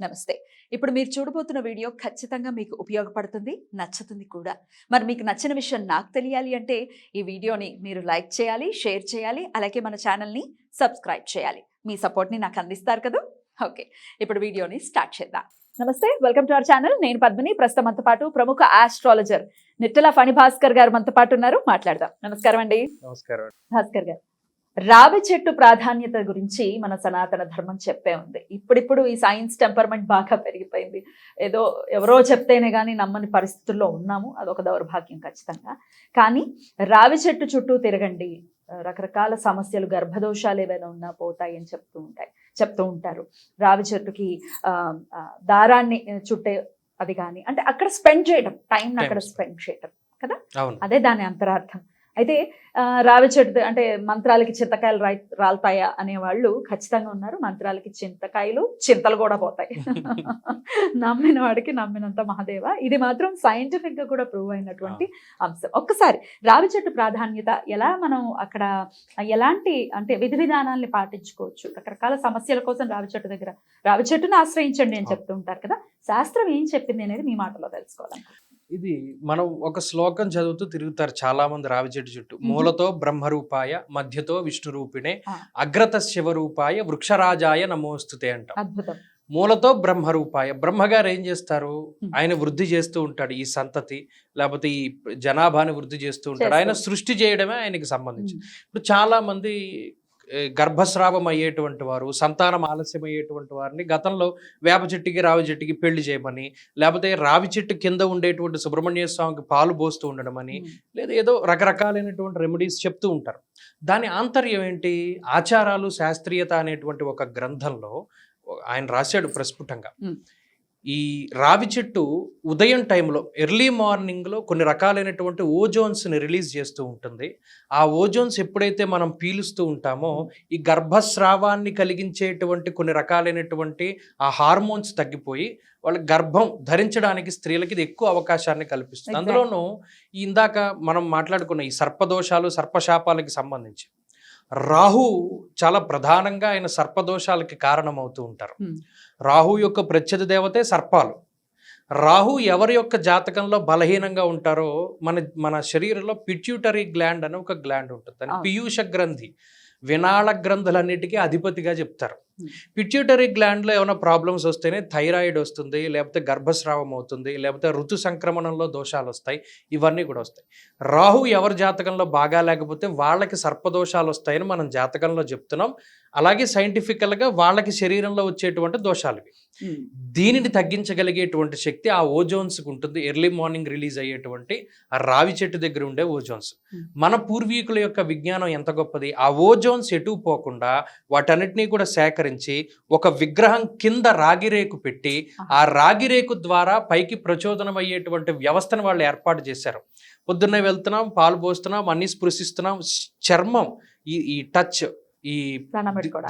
నమస్తే. ఇప్పుడు మీరు చూడబోతున్న వీడియో ఖచ్చితంగా మీకు ఉపయోగపడుతుంది నచ్చుతుంది కూడా. మరి మీకు నచ్చిన విషయం నాకు తెలియాలి అంటే ఈ వీడియోని మీరు లైక్ చేయాలి షేర్ చేయాలి అలాగే మన ఛానల్ని సబ్స్క్రైబ్ చేయాలి. మీ సపోర్ట్ని నాకు అందిస్తారు కదా? ఓకే. ఇప్పుడు వీడియోని స్టార్ట్ చేద్దాం. నమస్తే వెల్కమ్ టు అవర్ ఛానల్. నేను పద్మిని. ప్రస్తుతం మనతో పాటు ప్రముఖ ఆస్ట్రాలజర్ నిట్టల ఫణి భాస్కర్ గారు మనతో పాటు ఉన్నారు. మాట్లాడదాం. నమస్కారం అండి. నమస్కారం భాస్కర్ గారు. రావి చెట్టు ప్రాధాన్యత గురించి మన సనాతన ధర్మం చెప్పే ఉంది. ఇప్పుడిప్పుడు ఈ సైన్స్ టెంపర్మెంట్ బాగా పెరిగిపోయింది. ఏదో ఎవరో చెప్తేనే కానీ నమ్మని పరిస్థితుల్లో ఉన్నాము. అదొక దౌర్భాగ్యం ఖచ్చితంగా. కానీ రావి చెట్టు చుట్టూ తిరగండి. రకరకాల సమస్యలు గర్భదోషాలు ఏవైనా ఉన్నా పోతాయి అని చెప్తూ ఉంటాయి. చెప్తూ ఉంటారు. రావి చెట్టుకి దారాన్ని చుట్టే అది కానీ అంటే అక్కడ స్పెండ్ చేయడం. టైం అక్కడ. స్పెండ్ చేయడం అవును. అదే దాని అంతరార్థం. అయితే ఆ, రావి చెట్టు అంటే మంత్రాలకి చింతకాయలు రాయి రాలుతాయా అనేవాళ్ళు ఖచ్చితంగా ఉన్నారు. మంత్రాలకి చింతకాయలు చింతలు కూడా పోతాయి. నమ్మిన వాడికి నమ్మినంత మహాదేవ. ఇది మాత్రం సైంటిఫిక్గా కూడా ప్రూవ్ అయినటువంటి అంశం. ఒక్కసారి రావి చెట్టు ప్రాధాన్యత ఎలా మనం అక్కడ ఎలాంటి అంటే విధి విధానాల్ని పాటించుకోవచ్చు? రకరకాల సమస్యల కోసం రావి చెట్టు దగ్గర రావి చెట్టును ఆశ్రయించండి అని చెప్తూ ఉంటారు కదా. శాస్త్రం ఏం చెప్పింది అనేది మీ మాటలో తెలుసుకోవాలి ఇది మనం ఒక శ్లోకం చదువుతూ తిరుగుతారు చాలా మంది రావి చెట్టు చుట్టూ. మూలతో బ్రహ్మరూపాయ మధ్యతో విష్ణు రూపిణే. అగ్రత శివరూపాయ వృక్షరాజాయ నమోస్తుతే అంటాం. మూలతో బ్రహ్మరూపాయ. బ్రహ్మగారు ఏం చేస్తారు. ఆయన వృద్ధి చేస్తూ ఉంటాడు ఈ సంతతి లేకపోతే ఈ జనాభాని వృద్ధి చేస్తూ ఉంటాడు. ఆయన. సృష్టి చేయడమే ఆయనకి సంబంధించి ఇప్పుడు చాలా మంది గర్భస్రావం అయ్యేటువంటి వారు సంతానం ఆలస్యం అయ్యేటువంటి వారిని గతంలో వేప చెట్టుకి రావి చెట్టుకి పెళ్ళి చేయమని లేకపోతే రావి చెట్టు కింద ఉండేటువంటి సుబ్రహ్మణ్య స్వామికి పాలు పోస్తూ ఉండడం అని ఉమ్. లేదా ఏదో రకరకాలైనటువంటి రెమెడీస్ చెప్తూ ఉంటారు దాని ఆంతర్యం ఏంటి ఆచారాలు శాస్త్రీయత అనేటువంటి ఒక గ్రంథంలో ఆయన రాశాడు ప్రస్ఫుటంగా. ఈ రావి చెట్టు ఉదయం టైంలో ఎర్లీ మార్నింగ్లో కొన్ని రకాలైనటువంటి ఓజోన్స్ని రిలీజ్ చేస్తూ ఉంటుంది ఆ ఓజోన్స్ ఎప్పుడైతే మనం పీలుస్తూ ఉంటామో ఈ గర్భస్రావాన్ని కలిగించేటువంటి కొన్ని రకాలైనటువంటి ఆ హార్మోన్స్ తగ్గిపోయి వాళ్ళ గర్భం ధరించడానికి స్త్రీలకి ఇది ఎక్కువ అవకాశాన్ని కల్పిస్తుంది. అందులోనూ ఇందాక మనం మాట్లాడుకున్న ఈ సర్పదోషాలు సర్పశాపాలకి సంబంధించి రాహు చాలా ప్రధానంగా ఆయన సర్పదోషాలకి కారణమవుతూ ఉంటారు. రాహు యొక్క ప్రత్యధ దేవతే సర్పాలు రాహు ఎవరి యొక్క జాతకంలో బలహీనంగా ఉంటారో మన మన శరీరంలో పిట్యూటరీ గ్లాండ్ అని ఒక గ్లాండ్ ఉంటుంది అవును. పీయూష గ్రంథి వినాళ గ్రంథులన్నిటికీ అధిపతిగా చెప్తారు Hmm. పిట్యూటరీ గ్లాండ్లో ఏమైనా ప్రాబ్లమ్స్ వస్తేనే థైరాయిడ్ వస్తుంది లేకపోతే గర్భస్రావం అవుతుంది లేకపోతే ఋతు సంక్రమణంలో దోషాలు వస్తాయి ఇవన్నీ కూడా వస్తాయి రాహు ఎవరి జాతకంలో బాగా లేకపోతే వాళ్ళకి సర్పదోషాలు వస్తాయని మనం జాతకంలో చెప్తున్నాం అలాగే సైంటిఫికల్గా వాళ్ళకి శరీరంలో వచ్చేటువంటి దోషాలు. దీనిని తగ్గించగలిగేటువంటి శక్తి ఆ ఓజోన్స్కి ఉంటుంది. ఎర్లీ మార్నింగ్ రిలీజ్ అయ్యేటువంటి ఆ రావి చెట్టు దగ్గర ఉండే ఓజోన్స్. Hmm. మన పూర్వీకుల యొక్క విజ్ఞానం ఎంత గొప్పది? ఆ ఓజోన్స్ ఎటు పోకుండా వాటన్నిటినీ కూడా సేకరించి ఒక విగ్రహం కింద రాగిరేకు పెట్టి ఆ రాగిరేకు ద్వారా పైకి ప్రచోదనం అయ్యేటువంటి వ్యవస్థను వాళ్ళు ఏర్పాటు చేశారు. పొద్దున్నే వెళ్తున్నాం పాలు పోస్తున్నాం అన్ని స్పృశిస్తున్నాం. చర్మం ఈ ఈ టచ్ ఈ.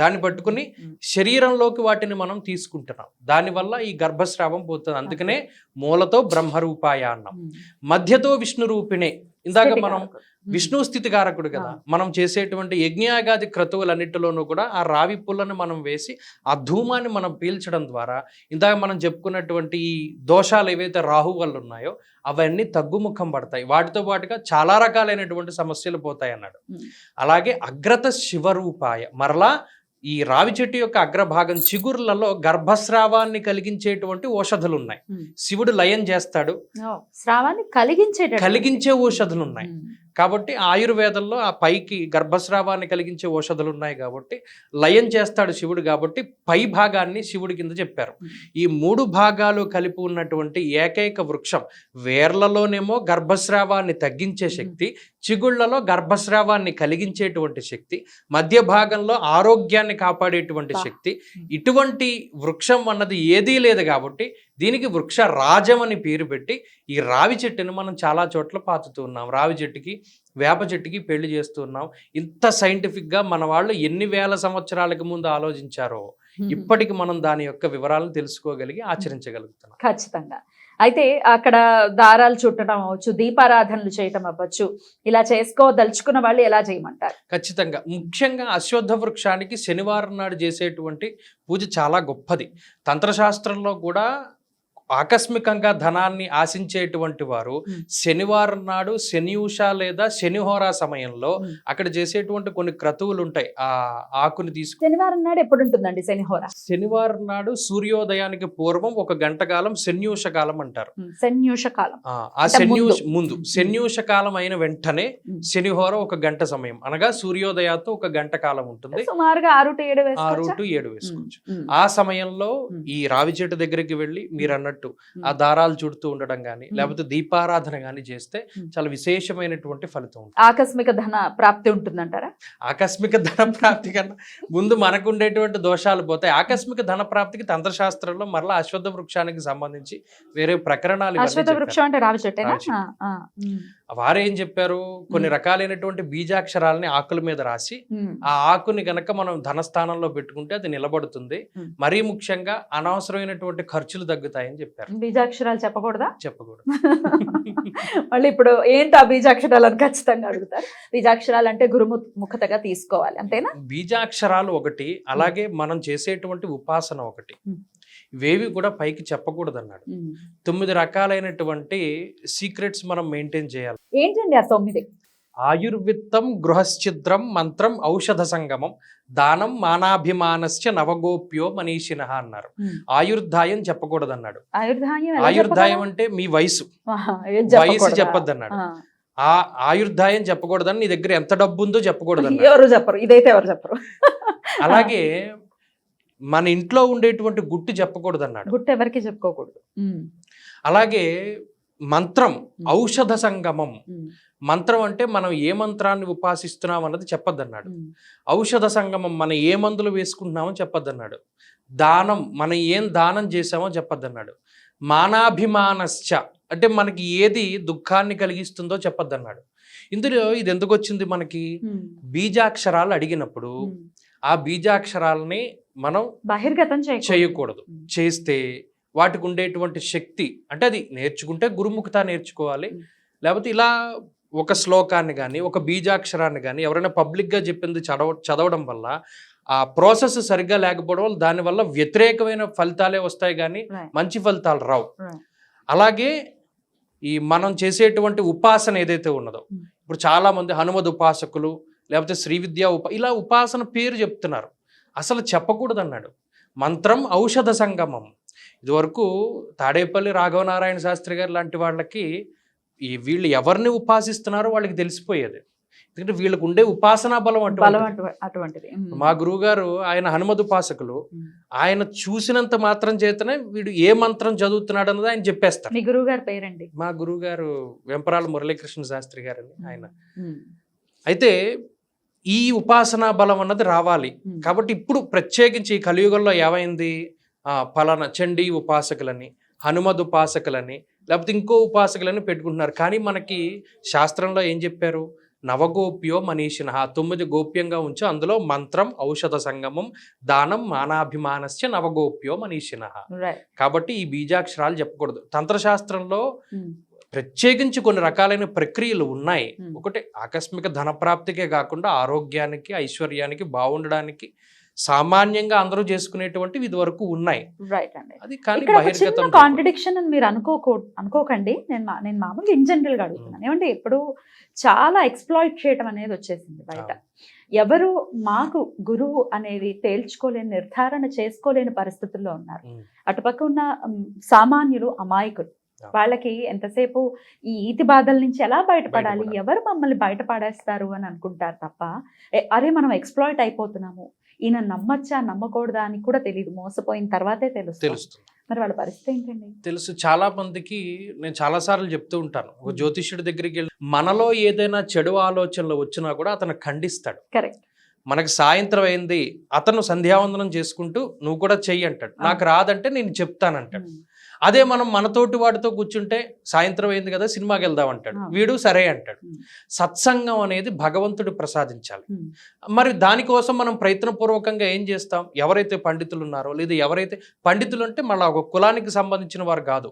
దాన్ని పట్టుకుని. శరీరంలోకి వాటిని మనం తీసుకుంటున్నాం దానివల్ల ఈ గర్భస్రావం పోతుంది అందుకనే మూలతో బ్రహ్మరూపాయ అన్నాం. మధ్యతో విష్ణు రూపిణే ఇందాక మనం. విష్ణు స్థితికారకుడు కదా. మనం చేసేటువంటి యజ్ఞాగాది క్రతువులన్నిటిలోనూ కూడా ఆ రావి పుల్లను మనం వేసి ఆ ధూమాన్ని మనం పీల్చడం ద్వారా ఇందాక మనం చెప్పుకున్నటువంటి ఈ దోషాలు ఏవైతే రాహు వల్ల ఉన్నాయో అవన్నీ తగ్గుముఖం పడతాయి వాటితో పాటుగా చాలా రకాలైనటువంటి సమస్యలు పోతాయి అన్నాడు. అలాగే అగ్రత శివరూపాయ మరలా ఈ రావి చెట్టు యొక్క అగ్రభాగం చిగుర్లలో గర్భస్రావాన్ని కలిగించేటువంటి ఔషధులు ఉన్నాయి ఉమ్. శివుడు లయం చేస్తాడు స్రావాన్ని కలిగించేటట్టు కలిగించే ఔషధులు ఉన్నాయి. కాబట్టి ఆయుర్వేదంలో ఆ పైకి గర్భస్రావాన్ని కలిగించే ఔషధాలు ఉన్నాయి కాబట్టి లయం చేస్తాడు శివుడు కాబట్టి పై భాగాన్ని శివుడి కింద చెప్పారు ఉమ్. ఈ మూడు భాగాలు కలిపి ఉన్నటువంటి ఏకైక వృక్షం వేర్లలోనేమో గర్భస్రావాన్ని తగ్గించే శక్తి చిగుళ్ళలో గర్భస్రావాన్ని కలిగించేటువంటి శక్తి మధ్య భాగంలో ఆరోగ్యాన్ని కాపాడేటువంటి. శక్తి ఇటువంటి వృక్షం అన్నది ఏదీ లేదు కాబట్టి దీనికి వృక్ష రాజం అని పేరు పెట్టి ఈ రావి చెట్టుని మనం చాలా చోట్ల పాతుతూ ఉన్నాం. రావి చెట్టుకి వేప చెట్టుకి పెళ్ళి చేస్తున్నాం ఇంత సైంటిఫిక్గా మన వాళ్ళు ఎన్ని వేల సంవత్సరాలకు ముందు ఆలోచించారో. ఇప్పటికి మనం దాని యొక్క వివరాలను తెలుసుకోగలిగి ఆచరించగలుగుతున్నాం. ఖచ్చితంగా. అయితే అక్కడ దారాలు చుట్టడం అవ్వచ్చు దీపారాధనలు చేయటం అవ్వచ్చు. ఇలా చేసుకోదలుచుకున్న వాళ్ళు ఎలా చేయమంటారు? ఖచ్చితంగా. ముఖ్యంగా అశ్వత్థ వృక్షానికి శనివారం నాడు చేసేటువంటి పూజ చాలా గొప్పది. తంత్రశాస్త్రంలో కూడా ఆకస్మికంగా ధనాన్ని ఆశించేటువంటి వారు. శనివారం నాడు శనియుష లేదా శనిహోరా సమయంలో. అక్కడ చేసేటువంటి కొన్ని క్రతువులు ఉంటాయి. ఆ ఆకుని తీసుకు శనివారం నాడు ఎప్పుడు ఉంటుందండి శనిహోర శనివారం నాడు సూర్యోదయానికి పూర్వం ఒక గంట కాలం శన్యూష కాలం అంటారు. శన్యూష కాలం. ఆ, శన్యూష ముందు. శన్యూష కాలం అయిన వెంటనే. శనిహోర ఒక గంట సమయం. అనగా సూర్యోదయాతో ఒక గంట కాలం ఉంటుంది. సుమారుగా ఆరు టు ఏడు ఆరు? టు ఏడు వేసుకోవచ్చు. ఆ సమయంలో. ఈ రావి చెట్టు దగ్గరికి వెళ్ళి మీరు అన్నట్టు ఉమ్, ఆ దారాలు చుడుతూ ఉండడం Hmm. లేకపోతే దీపారాధన గాని చేస్తే. చాలా విశేషమైనటువంటి ఫలితం ఉంటుంది. ఆకస్మిక ధన ప్రాప్తి ఉంటుందంటారా? ఆకస్మిక ధన ప్రాప్తి కన్నా ముందు మనకు ఉండేటువంటి దోషాలు పోతాయి. ఆకస్మిక ధన ప్రాప్తికి తంత్రశాస్త్రంలో మరలా అశ్వత్థ వృక్షానికి సంబంధించి వేరే ప్రకరణాలు అశ్వత్థ. వృక్షం అంటే రావి వారు ఏం చెప్పారు? కొన్ని. రకాలైనటువంటి బీజాక్షరాలని ఆకుల మీద రాసి ఆ ఆకుని గనక మనం ధనస్థానంలో పెట్టుకుంటే అది నిలబడుతుంది. మరీ ముఖ్యంగా అనవసరమైనటువంటి ఖర్చులు తగ్గుతాయని చెప్పారు. బీజాక్షరాలు చెప్పకూడదా? చెప్పకూడదు. మళ్ళీ ఇప్పుడు ఏంటి ఆ బీజాక్షరాలు అని ఖచ్చితంగా అడుగుతారు? బీజాక్షరాలు అంటే గురుముఖతగా తీసుకోవాలి అంతేనా? బీజాక్షరాలు ఒకటి అలాగే మనం చేసేటువంటి ఉపాసన ఒకటి. ఇవేవి కూడా పైకి చెప్పకూడదు అన్నాడు. తొమ్మిది రకాలైనటువంటి సీక్రెట్స్ మనం మెయింటైన్ చేయాలి. ఏంటండి ఆ తొమ్మిది? ఆయుర్విత్తం గృహశ్చిద్రం మంత్రం ఔషధ సంగమం దానం మానాభిమానస్య నవగోప్యో మనీషిన అన్నారు. ఉమ్. ఆయుర్దాయం చెప్పకూడదు అన్నాడు ఆయుర్దాయం చెప్పగలం? అంటే మీ వయసు. వయసు? చెప్పొద్దు అన్నాడు ఆ. ఆ ఆయుర్దాయం చెప్పకూడదని నీ దగ్గర ఎంత డబ్బు ఉందో చెప్పకూడదు ఎవరు చెప్పరు. ఇదైతే ఎవరు చెప్పరు. అలాగే మన ఇంట్లో ఉండేటువంటి గుట్టు చెప్పకూడదు అన్నాడు గుట్టు ఎవరికి చెప్పుకోకూడదు. అలాగే మంత్రం ఔషధ సంగమం. మంత్రం అంటే మనం ఏ మంత్రాన్ని ఉపాసిస్తున్నాం అన్నది చెప్పొద్దన్నాడు. ఔషధ సంగమం మనం ఏ మందులు వేసుకుంటున్నామో చెప్పొద్దన్నాడు. దానం మనం ఏం దానం చేసామో చెప్పొద్దన్నాడు. మానాభిమానశ్చ అంటే మనకి ఏది దుఃఖాన్ని కలిగిస్తుందో చెప్పొద్దన్నాడు. ఇందులో ఇది ఎందుకు వచ్చింది మనకి? బీజాక్షరాలు అడిగినప్పుడు. ఆ బీజాక్షరాలని మనం బహిర్గతం చేయకూడదు. చేస్తే వాటికి ఉండేటువంటి శక్తి అంటే అది నేర్చుకుంటే గురుముఖత నేర్చుకోవాలి. లేకపోతే ఇలా ఒక శ్లోకాన్ని కానీ ఒక బీజాక్షరాన్ని కానీ ఎవరైనా పబ్లిక్గా చెప్పింది చదవ చదవడం వల్ల ఆ ప్రాసెస్ సరిగ్గా లేకపోవడం వల్ల దానివల్ల వ్యతిరేకమైన ఫలితాలే వస్తాయి కానీ. మంచి ఫలితాలు రావు. అలాగే ఈ మనం చేసేటువంటి ఉపాసన ఏదైతే ఉన్నదో. ఇప్పుడు చాలా మంది హనుమద్ ఉపాసకులు లేకపోతే శ్రీ విద్యా ఉప ఇలా ఉపాసన పేరు చెప్తున్నారు అసలు చెప్పకూడదు అన్నాడు మంత్రం ఔషధ సంగమం ఇదివరకు తాడేపల్లి రాఘవనారాయణ శాస్త్రి గారు లాంటి వాళ్ళకి ఈ వీళ్ళు ఎవరిని ఉపాసిస్తున్నారో వాళ్ళకి తెలిసిపోయేది. ఎందుకంటే వీళ్ళకు ఉండే ఉపాసనా బలం బలం అటువంటి అటు- అటువంటిది. మా గురువు గారు ఆయన హనుమద్ ఉపాసకులు. ఆయన చూసినంత మాత్రం చేతనే వీడు ఏ మంత్రం చదువుతున్నాడు అన్నది ఆయన చెప్పేస్తారు. మీ గురువు గారి పేరండి. మా గురువు గారు వెంపరాల మురళీకృష్ణ శాస్త్రి గారు ఆయన. అయితే ఈ ఉపాసనా బలం అన్నది రావాలి. కాబట్టి ఇప్పుడు ప్రత్యేకించి ఈ కలియుగంలో ఏమైంది? పలానా చండీ ఉపాసకులని హనుమద్ ఉపాసకులని లేకపోతే ఇంకో ఉపాసకులని పెట్టుకుంటున్నారు. కానీ మనకి శాస్త్రంలో ఏం చెప్పారు? నవగోప్యో మనీషిన. తొమ్మిది గోప్యంగా ఉంచు. అందులో మంత్రం ఔషధ సంగమం దానం మానాభిమానస్య నవగోప్యో మనీషిన. కాబట్టి ఈ బీజాక్షరాలు చెప్పకూడదు. తంత్రశాస్త్రంలో ఉమ్, ప్రత్యేకించి కొన్ని రకాలైన ప్రక్రియలు ఉన్నాయి. Hmm. ఒకటి ఆకస్మిక ధన ప్రాప్తికే కాకుండా ఆరోగ్యానికి ఐశ్వర్యానికి బాగుండడానికి సామాన్యంగా అందరూ చేసుకునేటువంటివి ఇది వరకు ఉన్నాయి. రైట్ అండి. అది కానీ. కాంట్రడిక్షన్ అని మీరు అనుకోకూ అనుకోకండి. నేను నేను మామూలుగా ఇన్ జనరల్గా అడుగుతున్నాను. ఏమంటే ఇప్పుడు చాలా ఎక్స్ప్లాయిట్ చేయడం అనేది వచ్చేసింది బయట. ఎవరు మాకు గురువు అనేది తేల్చుకోలేని నిర్ధారణ చేసుకోలేని పరిస్థితుల్లో ఉన్నారు. ఉమ్. అటుపక్క ఉన్న సామాన్యులు అమాయకులు. వాళ్ళకి ఎంతసేపు ఈ ఈతి బాధల నుంచి ఎలా బయటపడాలి. ఎవరు మమ్మల్ని బయటపడేస్తారు అని అనుకుంటారు తప్ప "ఏ, అరే మనం ఎక్స్ప్లాయిట్ అయిపోతున్నాము. ఈయన నమ్మచ్చా నమ్మకూడదా అని కూడా తెలియదు మోసపోయిన తర్వాతే తెలుస్తుంది తెలుస్తుంది. మరి వాళ్ళ పరిస్థితి ఏంటండి? తెలుసు. చాలా మందికి నేను చాలా సార్లు చెప్తూ ఉంటాను. ఒక జ్యోతిష్యుడి దగ్గరికి వెళ్ళి మనలో ఏదైనా చెడు ఆలోచనలు వచ్చినా కూడా అతను ఖండిస్తాడు. కరెక్ట్. మనకు సాయంత్రం అయింది అతను సంధ్యావందనం చేసుకుంటూ నువ్వు కూడా చెయ్యి అంటాడు నాకు రాదంటే నేను చెప్తానంటాడు అదే మనం మనతోటి వాడితో కూర్చుంటే సాయంత్రం అయింది కదా సినిమాకి వెళ్దాం అంటాడు. వీడు సరే అంటాడు. సత్సంగం అనేది భగవంతుడు ప్రసాదించాలి. మరి దానికోసం మనం ప్రయత్నపూర్వకంగా ఏం చేస్తాం ఎవరైతే పండితులు ఉన్నారో లేదా ఎవరైతే పండితులు అంటే మళ్ళీ ఒక కులానికి సంబంధించిన వారు కాదు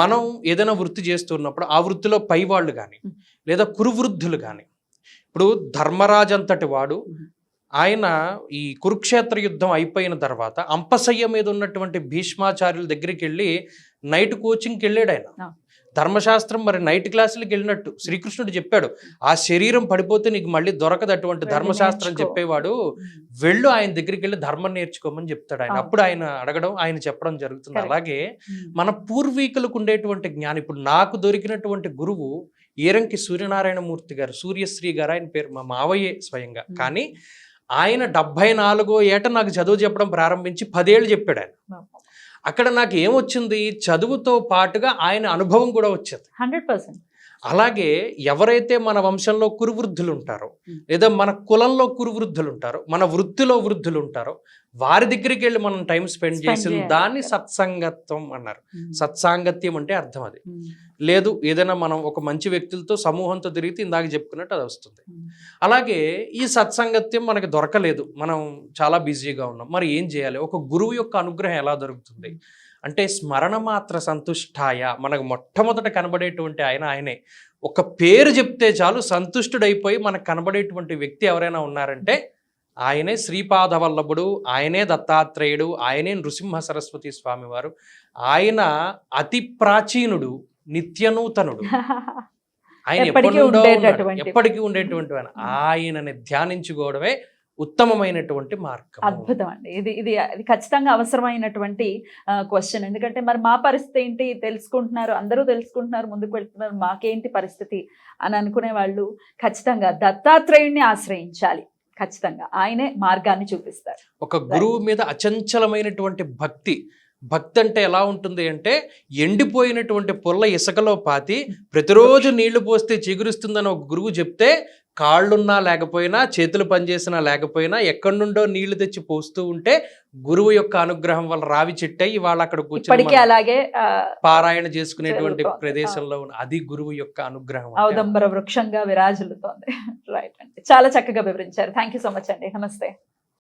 మనం ఏదైనా వృత్తి చేస్తున్నప్పుడు ఆ వృత్తిలో పై వాళ్ళు కానీ. లేదా కురువృద్ధులు కానీ ఇప్పుడు ధర్మరాజు అంతటి వాడు. ఆయన ఈ కురుక్షేత్ర యుద్ధం అయిపోయిన తర్వాత అంపశయ్య మీద ఉన్నటువంటి భీష్మాచార్యుల దగ్గరికి వెళ్ళి నైట్ కోచింగ్కి వెళ్ళాడు ఆయన. ధర్మశాస్త్రం మరి నైట్ క్లాసులకు వెళ్ళినట్టు శ్రీకృష్ణుడు చెప్పాడు ఆ శరీరం పడిపోతే నీకు మళ్ళీ దొరకదు అటువంటి ధర్మశాస్త్రం. చెప్పేవాడు. వెళ్ళు ఆయన దగ్గరికి వెళ్ళి ధర్మం నేర్చుకోమని చెప్తాడు ఆయన. అప్పుడు ఆయన అడగడం ఆయన చెప్పడం జరుగుతుంది. అలాగే. మన పూర్వీకులకు ఉండేటువంటి జ్ఞానం ఇప్పుడు నాకు దొరికినటువంటి గురువు ఏరంకి సూర్యనారాయణ మూర్తి గారు సూర్యశ్రీ గారు ఆయన పేరు మా మావయ్యే స్వయంగా. కానీ ఆయన డెబ్బై నాలుగో ఏట నాకు చదువు చెప్పడం ప్రారంభించి పదేళ్ళు చెప్పాడు ఆయన. అక్కడ నాకు ఏమొచ్చింది? చదువుతో పాటుగా ఆయన అనుభవం కూడా వచ్చింది. Hundred percent. అలాగే ఎవరైతే మన వంశంలో కురువృద్ధులు ఉంటారో. లేదా మన కులంలో కురువృద్ధులు ఉంటారో మన వృత్తిలో వృద్ధులు ఉంటారో వారి దగ్గరికి వెళ్ళి మనం టైం స్పెండ్ చేసిన. దాన్ని సత్సంగత్వం అన్నారు. సత్సాంగత్యం అంటే అర్థం అది. లేదు ఏదైనా మనం ఒక మంచి వ్యక్తులతో సమూహంతో తిరిగితే ఇందాక చెప్పుకున్నట్టు అది వస్తుంది. అలాగే ఈ సత్సంగత్యం మనకి దొరకలేదు మనం చాలా బిజీగా ఉన్నాం మరి ఏం చేయాలి ఒక గురువు యొక్క అనుగ్రహం ఎలా దొరుకుతుంది అంటే స్మరణ మాత్ర సంతుష్టాయ. మనకు మొట్టమొదట కనబడేటువంటి ఆయన ఆయనే. ఒక పేరు చెప్తే చాలు సంతుష్టుడైపోయి మనకు కనబడేటువంటి వ్యక్తి ఎవరైనా ఉన్నారంటే ఆయనే శ్రీపాద వల్లభుడు ఆయనే దత్తాత్రేయుడు ఆయనే నృసింహ సరస్వతి స్వామి వారు ఆయన అతి ప్రాచీనుడు నిత్యనూతనుడు. ఆయన ఎప్పటికీ ఎప్పటి. ఎప్పటికీ ఉండేటువంటి ఆయన ఆయనని ధ్యానించుకోవడమే ఉత్తమమైనటువంటి మార్గం అద్భుతం అండి ఇది ఇది ఇది ఖచ్చితంగా అవసరమైనటువంటి క్వశ్చన్ ఎందుకంటే మరి మా పరిస్థితి ఏంటి? తెలుసుకుంటున్నారు అందరూ తెలుసుకుంటున్నారు ముందుకు వెళ్తున్నారు. మాకేంటి పరిస్థితి అని అనుకునే వాళ్ళు ఖచ్చితంగా దత్తాత్రేయుణ్ణి ఆశ్రయించాలి. ఖచ్చితంగా. ఆయనే మార్గాన్ని చూపిస్తారు. ఒక గురువు మీద అచంచలమైనటువంటి భక్తి భక్తి అంటే ఎలా ఉంటుంది అంటే ఎండిపోయినటువంటి పుల్ల ఇసుకలో పాతి ప్రతిరోజు నీళ్ళు పోస్తే చిగురుస్తుందని ఒక గురువు చెప్తే కాళ్ళున్నా లేకపోయినా చేతులు పనిచేసినా లేకపోయినా ఎక్కడి నుండో నీళ్ళు తెచ్చి పోస్తూ ఉంటే గురువు యొక్క అనుగ్రహం వల్ల రావి చెట్టయి ఇవాళ అక్కడ కూర్చొని అలాగే పారాయణ చేసుకునేటువంటి. ప్రదేశంలో ఉన్న అది గురువు యొక్క అనుగ్రహం అంటే. ఔదంబర వృక్షంగా విరాజిల్లుతోంది. రైట్ అండి. చాలా చక్కగా వివరించారు. థ్యాంక్ సో మచ్ అండి. నమస్తే.